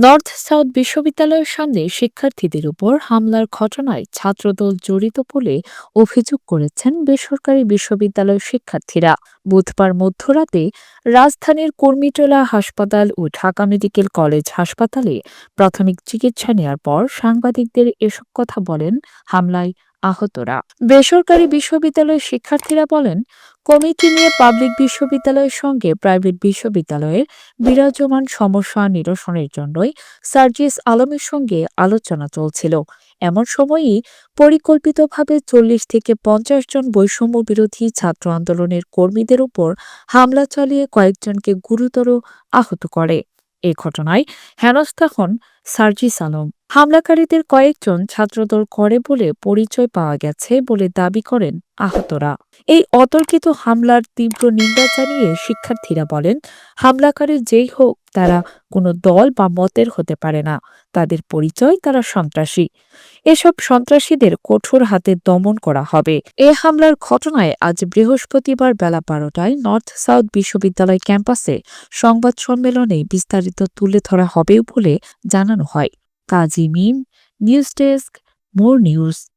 North south বিশ্ববিদ্যালয়ের সামনে শিক্ষার্থীদের উপর হামলার ঘটনায় ছাত্রদল জড়িত বলে অভিযোগ করেছেন বেসরকারি বিশ্ববিদ্যালয়ের শিক্ষার্থীরা। বুধবার মধ্যরাতে রাজধানীর কর্মীটোলা হাসপাতাল ও ঢাকা মেডিকেল কলেজ হাসপাতালে প্রাথমিক চিকিৎসা নেওয়ার পর সাংবাদিকদের এসব কথা বলেন হামলায় আহতরা। বেসরকারি বিশ্ববিদ্যালয়ের শিক্ষার্থীরা বলেন, কমিটি নিয়ে পাবলিক বিশ্ববিদ্যালয়ের সঙ্গে প্রাইভেট বিশ্ববিদ্যালয়ের বিরাজমান সমস্যা নিরসনের জন্যই সার্জিস আলমের সঙ্গে আলোচনা চলছিল। এমন সময়ই পরিকল্পিতভাবে চল্লিশ থেকে পঞ্চাশ জন বৈষম্য বিরোধী ছাত্র আন্দোলনের কর্মীদের উপর হামলা চালিয়ে কয়েকজনকে গুরুতর আহত করে। এ ঘটনায় হেনস্থা হন সার্জিস আলম হামলাকারীদের কয়েকজন ছাত্রদল করে বলে পরিচয় পাওয়া গেছে বলে দাবি করেন আহতরা। এই অতর্কিত হামলার তীব্র নিন্দা জানিয়ে শিক্ষার্থীরা বলেন, হামলাকারী যেই হোক, তারা কোনো দল বা মতের হতে পারে না। তাদের পরিচয় তারা সন্ত্রাসী। এসব সন্ত্রাসীদের কঠোর হাতে দমন করা হবে। এ হামলার ঘটনায় আজ বৃহস্পতিবার বেলা বারোটায় নর্থ সাউথ বিশ্ববিদ্যালয় ক্যাম্পাসে সংবাদ সম্মেলনে বিস্তারিত তুলে ধরা হবে বলে জানানো হয়। Kazi Mim news desk more news.